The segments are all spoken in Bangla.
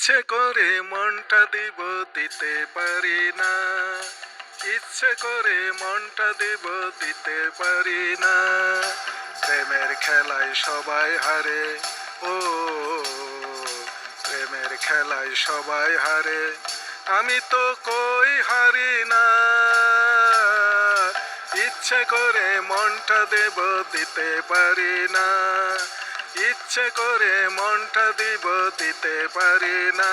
ইচ্ছে করে মনটা দিব দিতে পারি না। ইচ্ছে করে মনটা দিব দিতে পারি না। প্রেমের খেলায় সবাই হারে, ও, প্রেমের খেলায় সবাই হারে। আমি তো কই হারি না। ইচ্ছে করে মনটা দেব দিতে পারি না। ইচ্ছে করে মনটা দিব দিতে পারি না।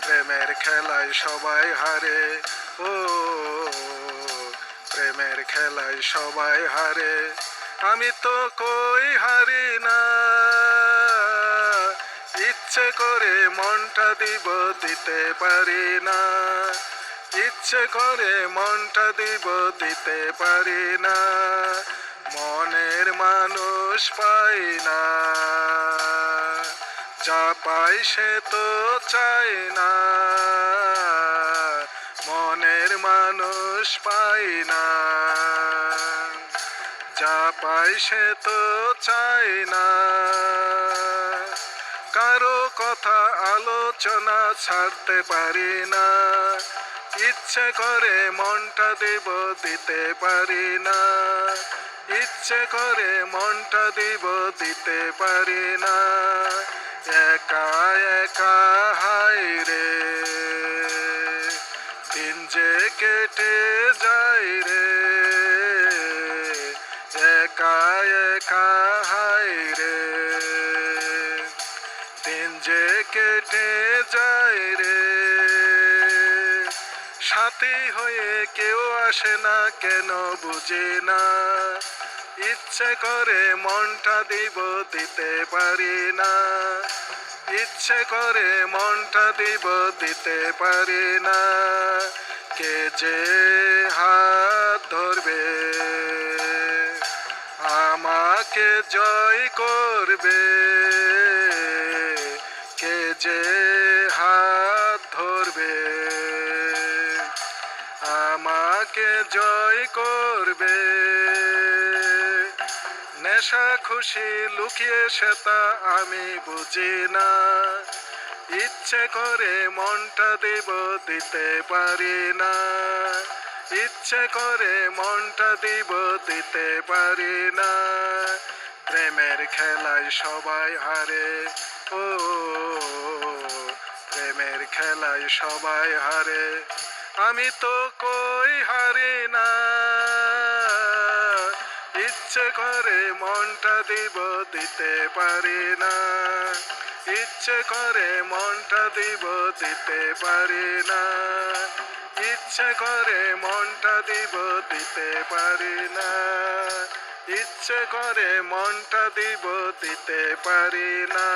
প্রেমের খেলায় সবাই হারে, ও, প্রেমের খেলায় সবাই হারে, আমি তো কই হারি না। ইচ্ছে করে মনটা দিব দিতে পারি না। ইচ্ছে করে মনটা দিব দিতে পারি না। মনের মানুষ পাই না। যা পাই সে তো চাই না। মনের মানুষ পাই না। যা পাই সে তো চাই না। কারও কথা আলোচনা ছাড়তে পারি না। ইচ্ছে করে মনটা দেব দিতে পারি না। ইচ্ছে করে মনটা দিব দিতে পারি না। একা একা হাই রে। দিন যে কেটে যায় রে। একা একা হাই রে। দিন যে কেটে যায় রে। সাথী হয়ে কেউ আসে না, কেন বুঝি না। ইচ্ছে করে মনটা দিব দিতে পারি না। ইচ্ছে করে মনটা দিব দিতে পারি না। কে যে হাত ধরবে, আমাকে জয় করবে। কে যে আমাকে জয় করবে। নেশা, খুশি, লুকিয়ে সেটা আমি বুঝি না। ইচ্ছে করে মনটা দেব দিতে পারি না। ইচ্ছে করে মনটা দিব দিতে পারি না। প্রেমের খেলায় সবাই হারে। ও, প্রেমের খেলায় সবাই হারে। আমি তো কই হারি না। ইচ্ছে করে মনটা দিব দিতে পারি না। ইচ্ছে করে মনটা দিব দিতে পারি না। ইচ্ছে করে মনটা দিব দিতে পারি না। ইচ্ছে করে মনটা দিব দিতে পারি না।